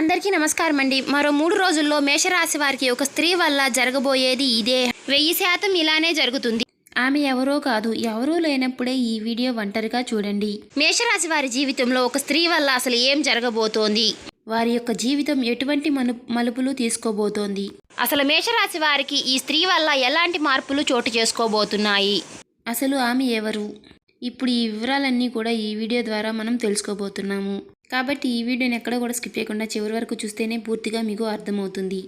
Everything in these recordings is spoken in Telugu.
అందరికీ నమస్కారం అండి. మరో మూడు రోజుల్లో మేషరాశి వారికి ఒక స్త్రీ వల్ల జరగబోయేది ఇదే. వెయ్యి శాతం ఇలానే జరుగుతుంది. ఆమె ఎవరో కాదు ఎవరూ లేనప్పుడే ఈ వీడియో ఒంటరిగా చూడండి. మేషరాశి వారి జీవితంలో ఒక స్త్రీ వల్ల అసలు ఏం జరగబోతోంది? వారి యొక్క జీవితం ఎటువంటి మను మలుపులు తీసుకోబోతోంది? అసలు మేషరాశి వారికి ఈ స్త్రీ వల్ల ఎలాంటి మార్పులు చోటు చేసుకోబోతున్నాయి? అసలు ఆమె ఎవరు? ఇప్పుడు ఈ వివరాలన్నీ కూడా ఈ వీడియో ద్వారా మనం తెలుసుకోబోతున్నాము. కాబట్టి ఈ వీడియోని ఎక్కడ కూడా స్కిప్ చేయకుండా చివరి వరకు చూస్తేనే పూర్తిగా మీకు అర్థమవుతుంది.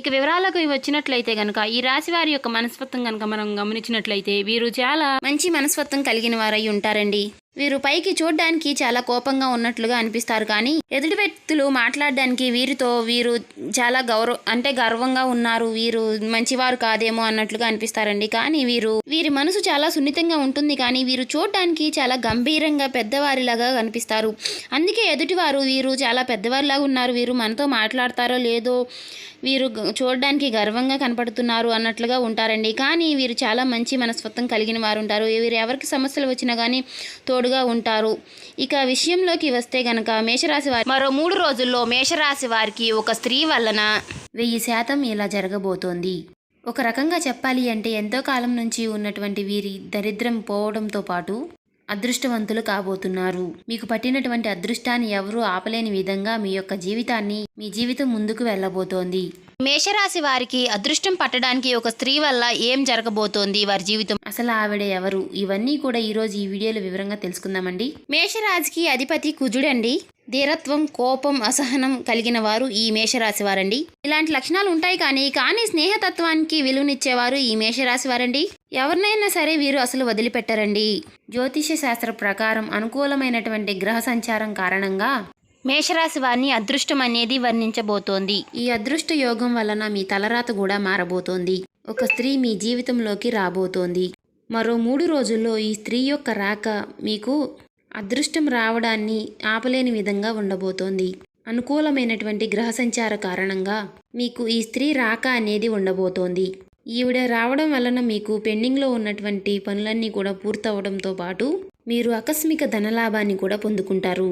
ఇక వివరాలకు వచ్చినట్లయితే గనుక ఈ రాశి వారి యొక్క మనస్తత్వం కనుక మనం గమనించినట్లయితే వీరు చాలా మంచి మనస్తత్వం కలిగిన వారై ఉంటారండి. వీరు పైకి చూడడానికి చాలా కోపంగా ఉన్నట్లుగా అనిపిస్తారు కానీ ఎదుటి వ్యక్తులు మాట్లాడడానికి వీరితో వీరు చాలా గౌరవ అంటే గర్వంగా ఉన్నారు. వీరు మంచివారు కాదేమో అన్నట్లుగా అనిపిస్తారండి. కానీ వీరు వీరి మనసు చాలా సున్నితంగా ఉంటుంది. కానీ వీరు చూడడానికి చాలా గంభీరంగా పెద్దవారిలాగా కనిపిస్తారు అందుకే ఎదుటివారు వీరు చాలా పెద్దవారిలాగా ఉన్నారు. వీరు మనతో మాట్లాడతారో లేదో వీరు చూడడానికి గర్వంగా కనపడుతున్నారు అన్నట్లుగా ఉంటారండి. కానీ వీరు చాలా మంచి మనస్తత్వం కలిగిన వారు ఉంటారు. వీరు ఎవరికి సమస్యలు వచ్చినా కానీ తోడుగా ఉంటారు. ఇక విషయంలోకి వస్తే గనక మేషరాశి వారి మరో మూడు రోజుల్లో మేషరాశి వారికి ఒక స్త్రీ వలన వెయ్యి శాతం ఇలా జరగబోతోంది. ఒక రకంగా చెప్పాలి అంటే ఎంతో కాలం నుంచి ఉన్నటువంటి వీరి దరిద్రం పోవడంతో పాటు అదృష్టవంతులు కాబోతున్నారు. మీకు పట్టినటువంటి అదృష్టాన్ని ఎవరూ ఆపలేని విధంగా మీ యొక్క జీవితాన్ని మీ జీవితం ముందుకు వెళ్ళబోతోంది. మేషరాశి వారికి అదృష్టం పట్టడానికి ఒక స్త్రీ వల్ల ఏం జరగబోతోంది వారి జీవితం? అసలు ఆవిడ ఎవరు? ఇవన్నీ కూడా ఈ రోజు ఈ వీడియోలో వివరంగా తెలుసుకుందామండి. మేషరాశికి అధిపతి కుజుడండి. ధీరత్వం కోపం అసహనం కలిగిన వారు ఈ మేషరాశి వారండి ఇలాంటి లక్షణాలు ఉంటాయి కానీ కానీ స్నేహతత్వానికి విలువనిచ్చేవారు ఈ మేషరాశి వారండి ఎవరినైనా సరే వీరు అసలు వదిలిపెట్టరండి. జ్యోతిష శాస్త్ర ప్రకారం అనుకూలమైనటువంటి గ్రహ సంచారం కారణంగా మేషరాశి వారిని అదృష్టం అనేది వర్ణించబోతోంది. ఈ అదృష్ట యోగం వలన మీ తలరాత కూడా మారబోతోంది. ఒక స్త్రీ మీ జీవితంలోకి రాబోతోంది. మరో మూడు రోజుల్లో ఈ స్త్రీ యొక్క రాక మీకు అదృష్టం రావడాన్ని ఆపలేని విధంగా ఉండబోతోంది. అనుకూలమైనటువంటి గ్రహ సంచార కారణంగా మీకు ఈ స్త్రీ రాక అనేది ఉండబోతోంది. ఈవిడ రావడం వలన మీకు పెండింగ్లో ఉన్నటువంటి పనులన్నీ కూడా పూర్తవడంతో పాటు మీరు ఆకస్మిక ధనలాభాన్ని కూడా పొందుకుంటారు.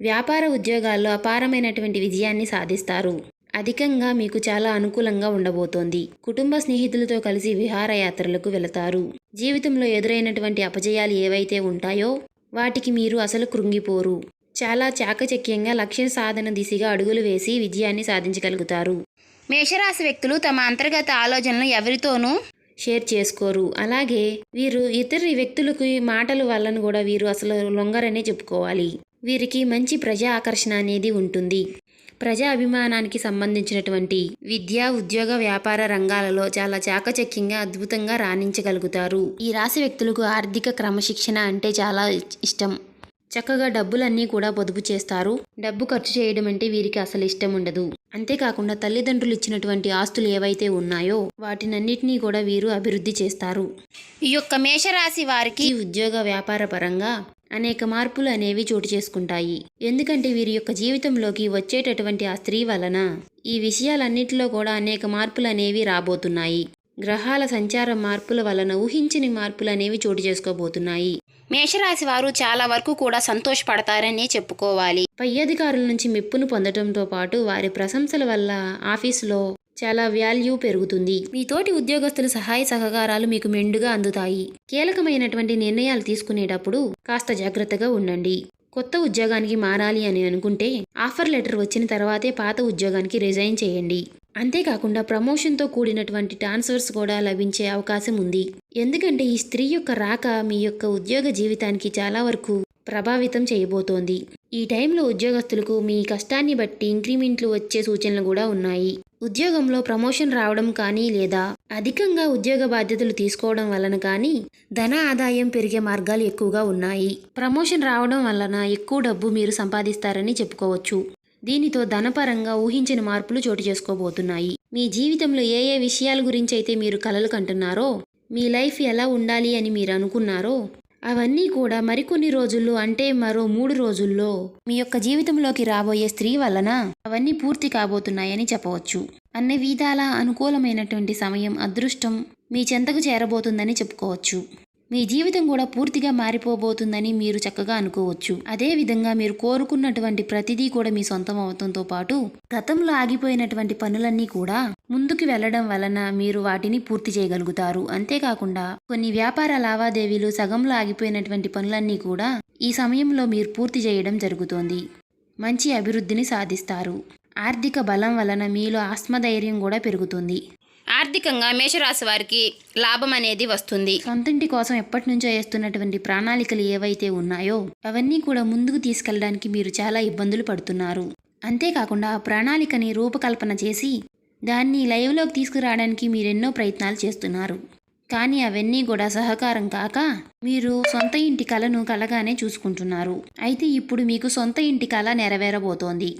వ్యాపార ఉద్యోగాల్లో అపారమైనటువంటి విజయాన్ని సాధిస్తారు. అధికంగా మీకు చాలా అనుకూలంగా ఉండబోతోంది. కుటుంబ స్నేహితులతో కలిసి విహారయాత్రలకు వెళతారు. జీవితంలో ఎదురైనటువంటి అపజయాలు ఏవైతే ఉంటాయో వాటికి మీరు అసలు కృంగిపోరు. చాలా చాకచక్యంగా లక్ష్య సాధన దిశగా అడుగులు వేసి విజయాన్ని సాధించగలుగుతారు. మేషరాశి వ్యక్తులు తమ అంతర్గత ఆలోచనలు ఎవరితోనూ షేర్ చేసుకోరు. అలాగే వీరు ఇతర వ్యక్తులకు మాటల వలన కూడా వీరు అసలు లొంగరనే చెప్పుకోవాలి. వీరికి మంచి ప్రజా ఆకర్షణ అనేది ఉంటుంది. ప్రజా అభిమానానికి సంబంధించినటువంటి విద్య ఉద్యోగ వ్యాపార రంగాలలో చాలా చాకచక్యంగా అద్భుతంగా రాణించగలుగుతారు. ఈ రాశి వ్యక్తులకు ఆర్థిక క్రమశిక్షణ అంటే చాలా ఇష్టం. చక్కగా డబ్బులన్నీ కూడా పొదుపు చేస్తారు. డబ్బు ఖర్చు చేయడం అంటే వీరికి అసలు ఇష్టం ఉండదు. అంతేకాకుండా తల్లిదండ్రులు ఇచ్చినటువంటి ఆస్తులు ఏవైతే ఉన్నాయో వాటినన్నిటినీ కూడా వీరు అభివృద్ధి చేస్తారు. ఈ యొక్క మేషరాశి వారికి ఉద్యోగ వ్యాపార పరంగా అనేక మార్పులు అనేవి చోటు చేసుకుంటాయి. ఎందుకంటే వీరి యొక్క జీవితంలోకి వచ్చేటటువంటి ఆ స్త్రీ వలన ఈ విషయాలన్నిటిలో కూడా అనేక మార్పులు అనేవి రాబోతున్నాయి. గ్రహాల సంచార మార్పుల వలన ఊహించని మార్పులు అనేవి చోటు చేసుకోబోతున్నాయి. మేషరాశి వారు చాలా వరకు కూడా సంతోషపడతారని చెప్పుకోవాలి. పై అధికారుల నుంచి మెప్పును పొందడంతో పాటు వారి ప్రశంసల వల్ల ఆఫీసులో చాలా వాల్యూ పెరుగుతుంది. మీ తోటి ఉద్యోగస్తుల సహాయ సహకారాలు మీకు మెండుగా అందుతాయి. కీలకమైనటువంటి నిర్ణయాలు తీసుకునేటప్పుడు కాస్త జాగ్రత్తగా ఉండండి. కొత్త ఉద్యోగానికి మారాలి అని అనుకుంటే ఆఫర్ లెటర్ వచ్చిన తర్వాతే పాత ఉద్యోగానికి రిజైన్ చేయండి. అంతేకాకుండా ప్రమోషన్తో కూడినటువంటి ట్రాన్స్ఫర్స్ కూడా లభించే అవకాశం ఉంది. ఎందుకంటే ఈ స్త్రీ యొక్క రాక మీ యొక్క ఉద్యోగ జీవితానికి చాలా వరకు ప్రభావితం చేయబోతోంది. ఈ టైంలో ఉద్యోగస్తులకు మీ కష్టాన్ని బట్టి ఇంక్రిమెంట్లు వచ్చే సూచనలు కూడా ఉన్నాయి. ఉద్యోగంలో ప్రమోషన్ రావడం కానీ లేదా అధికంగా ఉద్యోగ బాధ్యతలు తీసుకోవడం వలన కానీ ధన ఆదాయం పెరిగే మార్గాలు ఎక్కువగా ఉన్నాయి. ప్రమోషన్ రావడం వలన ఎక్కువ డబ్బు మీరు సంపాదిస్తారని చెప్పుకోవచ్చు. దీనితో ధనపరంగా ఊహించిన మార్పులు చోటు చేసుకోబోతున్నాయి. మీ జీవితంలో ఏ ఏ విషయాల గురించి అయితే మీరు కలలు కంటున్నారో మీ లైఫ్ ఎలా ఉండాలి అని మీరు అనుకున్నారో అవన్నీ కూడా మరికొన్ని రోజుల్లో అంటే మరో మూడు రోజుల్లో మీ యొక్క జీవితంలోకి రాబోయే స్త్రీ వలన అవన్నీ పూర్తి కాబోతున్నాయని చెప్పవచ్చు. అన్ని విధాల అనుకూలమైనటువంటి సమయం అదృష్టం మీ చెంతకు చేరబోతుందని చెప్పుకోవచ్చు. మీ జీవితం కూడా పూర్తిగా మారిపోబోతుందని మీరు చక్కగా అనుకోవచ్చు. అదే విధంగా మీరు కోరుకున్నటువంటి ప్రతిదీ కూడా మీ సొంతం అవతంతో పాటు గతంలో ఆగిపోయినటువంటి పనులన్నీ కూడా ముందుకు వెళ్ళడం వలన మీరు వాటిని పూర్తి చేయగలుగుతారు. అంతేకాకుండా కొన్ని వ్యాపార లావాదేవీలు సగంలో ఆగిపోయినటువంటి పనులన్నీ కూడా ఈ సమయంలో మీరు పూర్తి చేయడం జరుగుతోంది. మంచి అభివృద్ధిని సాధిస్తారు. ఆర్థిక బలం వలన మీలో ఆత్మధైర్యం కూడా పెరుగుతుంది. ఆర్థికంగా మేషరాశి వారికి లాభం అనేది వస్తుంది. సొంతింటి కోసం ఎప్పటి నుంచో వేస్తున్నటువంటి ప్రణాళికలు ఏవైతే ఉన్నాయో అవన్నీ కూడా ముందుకు తీసుకెళ్ళడానికి మీరు చాలా ఇబ్బందులు పడుతున్నారు. అంతేకాకుండా ఆ ప్రణాళికని రూపకల్పన చేసి దాన్ని లైవ్లోకి తీసుకురావడానికి మీరెన్నో ప్రయత్నాలు చేస్తున్నారు. కానీ అవన్నీ కూడా సహకారం కాక మీరు సొంత ఇంటి కళను కలగానే చూసుకుంటున్నారు. అయితే ఇప్పుడు మీకు సొంత ఇంటి కళ నెరవేరబోతోంది.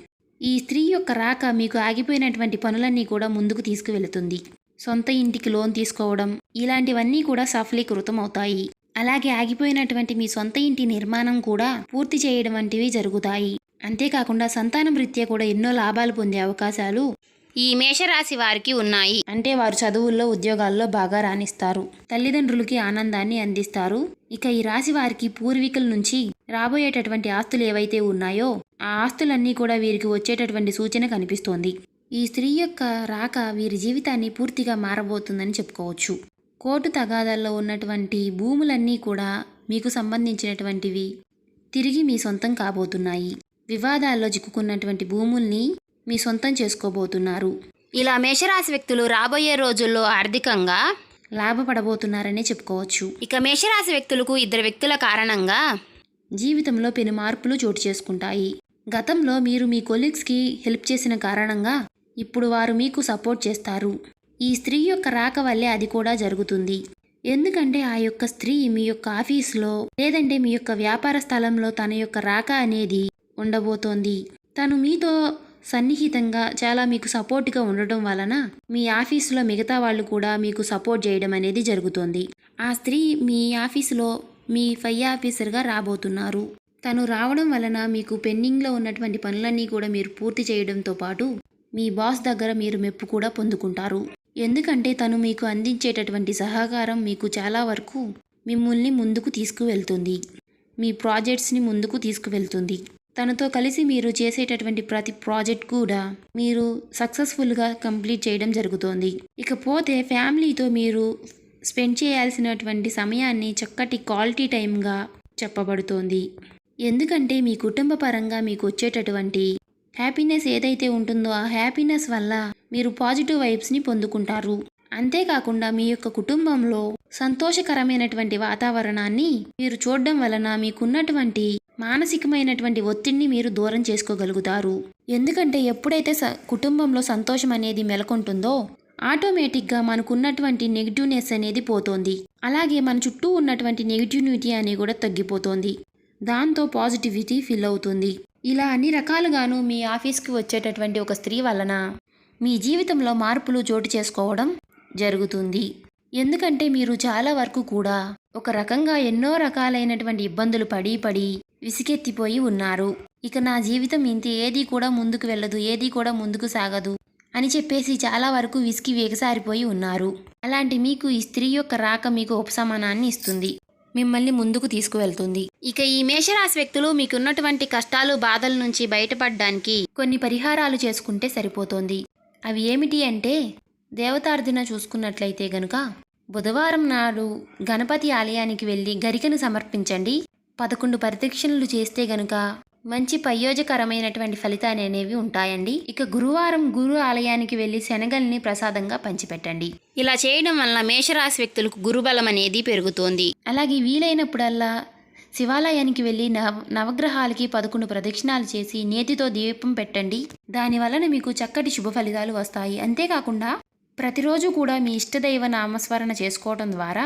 ఈ స్త్రీ యొక్క రాక మీకు ఆగిపోయినటువంటి పనులన్నీ కూడా ముందుకు తీసుకువెళుతుంది. సొంత ఇంటికి లోన్ తీసుకోవడం ఇలాంటివన్నీ కూడా సఫలీకృతం అవుతాయి. అలాగే ఆగిపోయినటువంటి మీ సొంత ఇంటి నిర్మాణం కూడా పూర్తి చేయడం వంటివి జరుగుతాయి. అంతేకాకుండా సంతానం రీత్యా కూడా ఎన్నో లాభాలు పొందే అవకాశాలు ఈ మేషరాశి వారికి ఉన్నాయి. అంటే వారు చదువుల్లో ఉద్యోగాల్లో బాగా రాణిస్తారు. తల్లిదండ్రులకి ఆనందాన్ని అందిస్తారు. ఇక ఈ రాశి వారికి పూర్వీకుల నుంచి రాబోయేటటువంటి ఆస్తులు ఏవైతే ఉన్నాయో ఆ ఆస్తులన్నీ కూడా వీరికి వచ్చేటటువంటి సూచన కనిపిస్తోంది. ఈ స్త్రీ యొక్క రాక వీరి జీవితాన్ని పూర్తిగా మారబోతుందని చెప్పుకోవచ్చు. కోర్టు తగాదాల్లో ఉన్నటువంటి భూములన్నీ కూడా మీకు సంబంధించినటువంటివి తిరిగి మీ సొంతం కాబోతున్నాయి. వివాదాల్లో చిక్కుకున్నటువంటి భూముల్ని మీ సొంతం చేసుకోబోతున్నారు. ఇలా మేషరాశి వ్యక్తులు రాబోయే రోజుల్లో ఆర్థికంగా లాభపడబోతున్నారనే చెప్పుకోవచ్చు. ఇక మేషరాశి వ్యక్తులకు ఇద్దరు వ్యక్తుల కారణంగా జీవితంలో పెను మార్పులు చోటు చేసుకుంటాయి. గతంలో మీరు మీ కొలీగ్స్కి హెల్ప్ చేసిన కారణంగా ఇప్పుడు వారు మీకు సపోర్ట్ చేస్తారు. ఈ స్త్రీ యొక్క రాక వల్లే అది కూడా జరుగుతుంది. ఎందుకంటే ఆ యొక్క స్త్రీ మీ యొక్క ఆఫీస్లో లేదంటే మీ యొక్క వ్యాపార స్థలంలో తన యొక్క రాక అనేది ఉండబోతోంది. తను మీతో సన్నిహితంగా చాలా మీకు సపోర్ట్గా ఉండటం వలన మీ ఆఫీసులో మిగతా వాళ్ళు కూడా మీకు సపోర్ట్ చేయడం అనేది జరుగుతుంది. ఆ స్త్రీ మీ ఆఫీసులో మీ ఫై ఆఫీసర్గా రాబోతున్నారు. తను రావడం వలన మీకు పెండింగ్లో ఉన్నటువంటి పనులన్నీ కూడా మీరు పూర్తి చేయడంతో పాటు మీ బాస్ దగ్గర మీరు మెప్పు కూడా పొందుకుంటారు. ఎందుకంటే తను మీకు అందించేటటువంటి సహకారం మీకు చాలా వరకు మిమ్మల్ని ముందుకు తీసుకువెళ్తుంది. మీ ప్రాజెక్ట్స్ని ముందుకు తీసుకువెళ్తుంది. తనతో కలిసి మీరు చేసేటటువంటి ప్రతి ప్రాజెక్ట్ కూడా మీరు సక్సెస్ఫుల్గా కంప్లీట్ చేయడం జరుగుతోంది. ఇకపోతే ఫ్యామిలీతో మీరు స్పెండ్ చేయాల్సినటువంటి సమయాన్ని చక్కటి క్వాలిటీ టైంగా చెప్పబడుతోంది. ఎందుకంటే మీ కుటుంబ పరంగా మీకు వచ్చేటటువంటి హ్యాపీనెస్ ఏదైతే ఉంటుందో ఆ హ్యాపీనెస్ వల్ల మీరు పాజిటివ్ వైబ్స్ని పొందుకుంటారు. అంతేకాకుండా మీ యొక్క కుటుంబంలో సంతోషకరమైనటువంటి వాతావరణాన్ని మీరు చూడడం వలన మీకున్నటువంటి మానసికమైనటువంటి ఒత్తిడిని మీరు దూరం చేసుకోగలుగుతారు. ఎందుకంటే ఎప్పుడైతే స కుటుంబంలో సంతోషం అనేది మెలకొంటుందో ఆటోమేటిక్గా మనకున్నటువంటి నెగిటివ్నెస్ అనేది పోతోంది. అలాగే మన చుట్టూ ఉన్నటువంటి నెగిటివ్నిటీ అనేది కూడా తగ్గిపోతోంది. దాంతో పాజిటివిటీ ఫీల్ అవుతుంది. ఇలా అన్ని రకాలుగాను మీ ఆఫీస్కి వచ్చేటటువంటి ఒక స్త్రీ వలన మీ జీవితంలో మార్పులు చోటు చేసుకోవడం జరుగుతుంది. ఎందుకంటే మీరు చాలా వరకు కూడా ఒక రకంగా ఎన్నో రకాలైనటువంటి ఇబ్బందులు పడి పడి విసికెత్తిపోయి ఉన్నారు. ఇక నా జీవితం ఇంత ఏది కూడా ముందుకు వెళ్ళదు ఏది కూడా ముందుకు సాగదు అని చెప్పేసి చాలా వరకు విసికి వేగసారిపోయి ఉన్నారు. అలాంటి మీకు ఈ స్త్రీ యొక్క రాక మీకు ఉపశమనాన్ని ఇస్తుంది. మిమ్మల్ని ముందుకు తీసుకువెళ్తుంది. ఇక ఈ మేషరాశి వ్యక్తులు మీకున్నటువంటి కష్టాలు బాధల నుంచి బయటపడడానికి కొన్ని పరిహారాలు చేసుకుంటే సరిపోతుంది. అవి ఏమిటి అంటే దేవతార్జన చూసుకున్నట్లయితే గనుక బుధవారం నాడు గణపతి ఆలయానికి వెళ్ళి గరికను సమర్పించండి. పదకొండు ప్రదక్షిణలు చేస్తే గనుక మంచి ప్రయోజకరమైనటువంటి ఫలితాలు అనేవి ఉంటాయండి. ఇక గురువారం గురు ఆలయానికి వెళ్ళి శనగల్ని ప్రసాదంగా పంచిపెట్టండి. ఇలా చేయడం వల్ల మేషరాశి వ్యక్తులకు గురుబలం అనేది పెరుగుతోంది. అలాగే వీలైనప్పుడల్లా శివాలయానికి వెళ్ళి నవ నవగ్రహాలకి పదకొండు ప్రదక్షిణాలు చేసి నేతితో దీపం పెట్టండి. దాని వలన మీకు చక్కటి శుభ ఫలితాలు వస్తాయి. అంతేకాకుండా ప్రతిరోజు కూడా మీ ఇష్టదైవ నామస్మరణ చేసుకోవడం ద్వారా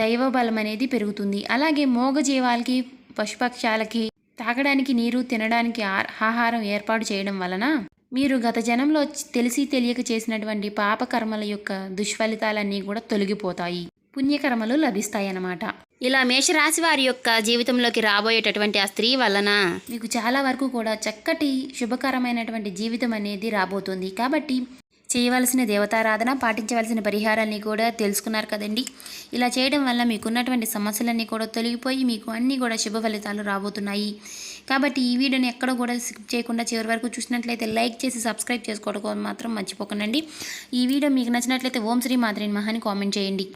దైవ బలం అనేది పెరుగుతుంది. అలాగే మూగజీవాలకి పశుపక్షాలకి తాగడానికి నీరు తినడానికి ఆహారం ఏర్పాటు చేయడం వలన మీరు గత జనంలో తెలిసి తెలియక చేసినటువంటి పాపకర్మల యొక్క దుష్ఫలితాలన్నీ కూడా తొలగిపోతాయి. పుణ్యకర్మలు లభిస్తాయన్నమాట. ఇలా మేషరాశి వారి యొక్క జీవితంలోకి రాబోయేటటువంటి ఆ స్త్రీ వలన మీకు చాలా వరకు కూడా చక్కటి శుభకరమైనటువంటి జీవితం అనేది రాబోతుంది. కాబట్టి చేయవలసిన దేవతారాధన పాటించవలసిన పరిహారాన్ని కూడా తెలుసుకున్నారు కదండి. ఇలా చేయడం వల్ల మీకున్నటువంటి సమస్యలన్నీ కూడా తొలగిపోయి మీకు అన్నీ కూడా శుభ ఫలితాలు రాబోతున్నాయి. కాబట్టి ఈ వీడియోని ఎక్కడ కూడా స్కిప్ చేయకుండా చివరి వరకు చూసినట్లయితే లైక్ చేసి సబ్స్క్రైబ్ చేసుకోవడం మాత్రం మర్చిపోకండి. ఈ వీడియో మీకు నచ్చినట్లయితే ఓం శ్రీ మాద్రి మహాని కామెంట్ చేయండి.